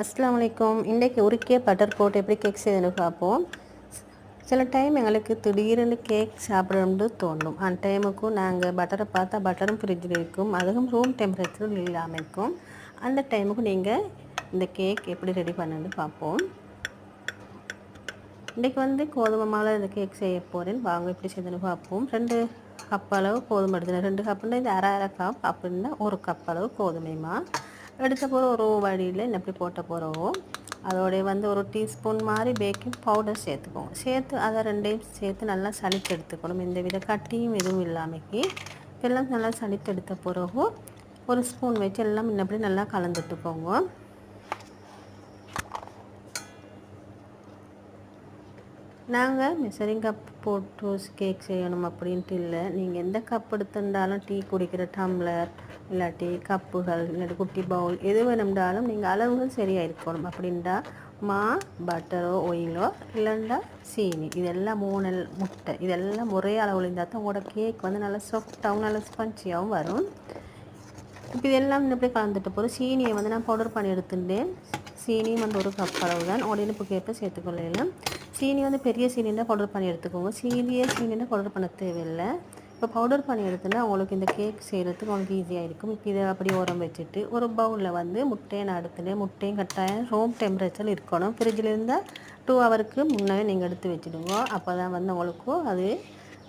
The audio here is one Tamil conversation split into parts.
அஸ்லாம் வலைக்கும் இன்றைக்கு உருக்கிய பட்டர் போட்டு எப்படி கேக் செய்யணும்னு பார்ப்போம். சில டைம் எங்களுக்கு திடீர்னு கேக் சாப்பிடணும்னு தோணும் அந்த டைமுக்கும் நாங்கள் பட்டரை பார்த்தா பட்டரும் ஃப்ரிட்ஜில் இருக்கும். அதுவும் ரூம் டெம்பரேச்சரும் இல்லாமல் இருக்கும். அந்த டைமுக்கு நீங்கள் இந்த கேக் எப்படி ரெடி பண்ணுன்னு பார்ப்போம். இன்றைக்கி வந்து கோதுமை மாலை இந்த கேக் செய்ய போகிறேன் வாங்க எப்படி செய்யணும்னு பார்ப்போம். ரெண்டு கப் அளவு கோதுமை எடுத்துனேன் ரெண்டு கப்புன்னா இது அரை அரை கப் அப்படின்னா ஒரு கப் அளவு கோதுமை மா எடுத்த போகிற ஒரு வடியில் எப்படி போட்ட போகிறவோ அதோடைய வந்து ஒரு டீஸ்பூன் மாதிரி பேக்கிங் பவுடர் சேர்த்துக்கோங்க. சேர்த்து அதை ரெண்டையும் சேர்த்து நல்லா சளித்து எடுத்துக்கணும். இந்த வித கட்டியும் எதுவும் இல்லாமக்கி. எல்லாம் நல்லா சளித்து எடுத்த பிறகு ஒரு ஸ்பூன் வச்சு எல்லாம் இன்னப்படி நல்லா கலந்துட்டுக்கோங்க. நாங்கள் மிசரிங் கப் போட்டு கேக் செய்யணும் அப்படின்ட்டு இல்லை. நீங்கள் எந்த கப் எடுத்திருந்தாலும் டீ குடிக்கிற டம்ளர் இல்லாட்டி கப்புகள் இல்லாட்டி குட்டி பவுல் எது வேணும்னாலும் நீங்கள் அளவுகள் சரியாக இருக்கணும் அப்படின்டா மா பட்டரோ ஒயிலோ இல்லைண்டா சீனி. இதெல்லாம் மூணு முட்டை. இதெல்லாம் ஒரே அளவில் இருந்தால் தான் உங்களோட கேக் வந்து நல்லா சாஃப்டாகவும் நல்லா ஸ்பஞ்சியாகவும் வரும். இப்போ இதெல்லாம் இப்படி கலந்துட்டு போகிறோம் சீனியை வந்து நான் பவுடர் பண்ணி எடுத்துட்டேன். சீனியும் வந்து ஒரு கப் அளவு தான் உடனே இப்போ இனிப்புக்கேற்ப சேர்த்துக்கொள்ளலாம். சீனி வந்து பெரிய சீனின்னா பவுடர் பண்ணி எடுத்துக்கோங்க. சீனியே சீனின்னா பவுடர் பண்ண தேவையில்லை. இப்போ பவுடர் பண்ணி எடுத்துனா உங்களுக்கு இந்த கேக் செய்கிறதுக்கு உங்களுக்கு ஈஸியாக இருக்கும். இப்போ இதை அப்படி உரம் வச்சுட்டு ஒரு பவுலில் வந்து முட்டையை நான் எடுத்துனேன் முட்டையும் கட்டாயம் ரூம் டெம்பரேச்சர் இருக்கணும். ஃப்ரிட்ஜில் இருந்தால் டூ ஹவருக்கு முன்னவே நீங்கள் எடுத்து வச்சுடுங்க. அப்போ தான் வந்து உங்களுக்கும் அது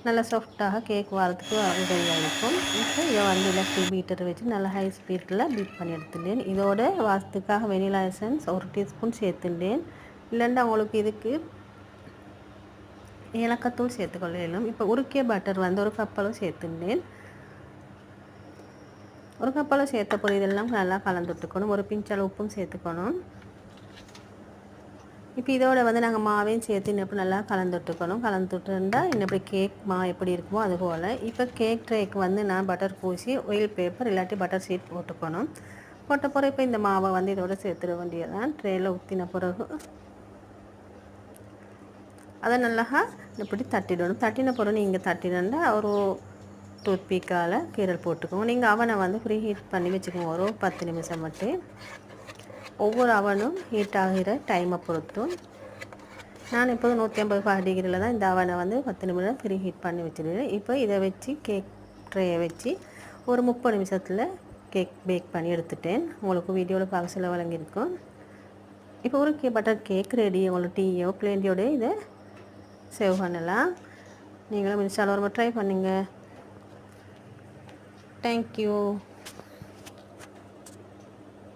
நல்லா சாஃப்டாக கேக் வரத்துக்கு உதவியாக இருக்கும். இப்போ இதை வந்து எலக்ட்ரிக் பீட்டர் வச்சு நல்லா ஹை ஸ்பீடில் பீட் பண்ணி எடுத்துட்டேன். இதோட வாசத்துக்காக வெனிலா எசன்ஸ் ஒரு டீஸ்பூன் சேர்த்துட்டேன். இல்லைன்னா உங்களுக்கு இதுக்கு ஏலக்காத்தூள் வேண்டும் இப்போ உருக்கிய பட்டர் வந்து ஒரு கப்பளவு சேர்த்துட்டேன் ஒரு கப்பளவு சேர்த்த பொழுது இதெல்லாம் நல்லா கலந்துட்டுக்கணும் ஒரு பிஞ்சளவு உப்பும் சேர்த்துக்கணும். இப்போ இதோட வந்து நாங்கள் மாவையும் சேர்த்து இன்னும் நல்லா கலந்துட்டுக்கணும் கலந்துட்டுருந்தா இன்னப்படி கேக் மா எப்படி இருக்குமோ அது போல். இப்போ கேக் ட்ரேக்கு வந்து நான் பட்டர் பூசி ஒயில் பேப்பர் இல்லாட்டி பட்டர் ஷீட் போட்டுக்கணும். போட்ட பிறகு இப்போ இந்த மாவை வந்து இதோட சேர்த்துட வேண்டியதான் ட்ரேயில் ஊற்றின பிறகு. அதை நல்லா இப்படி தட்டிடணும். தட்டின பிறகு நீங்கள் தட்டினா ஒரு டூத் பீக்கால் கீரல் போட்டுக்கோங்க. நீங்கள் அவனை வந்து ஃப்ரீ ஹீட் பண்ணி வச்சுக்கோங்க. ஒரு பத்து நிமிஷம் மட்டும். ஒவ்வொரு அவனும் ஹீட் ஆகிற டைமை பொறுத்தும். நான் இப்போது நூற்றி ஐம்பது ஃபைவ் டிகிரியில் தான் இந்த அவனை வந்து பத்து நிமிடம் ஃப்ரீ ஹீட் பண்ணி வச்சிருக்கேன் இப்போ இதை வச்சு கேக் ட்ரேயை வச்சு ஒரு முப்பது நிமிஷத்தில் கேக் பேக் பண்ணி எடுத்துட்டேன். உங்களுக்கு வீடியோவில் பார்க்க சொல்ல வழங்கியிருக்கோம். இப்போ ஒரு கே பட்டர் கேக் ரெடி உங்களுக்கு டீயோ பிளேண்டியோட இதை சேவ் பண்ணலாம். நீங்களும் இன்ஸ்டாவில் ஒரு ட்ரை பண்ணுங்கள் தேங்க்யூ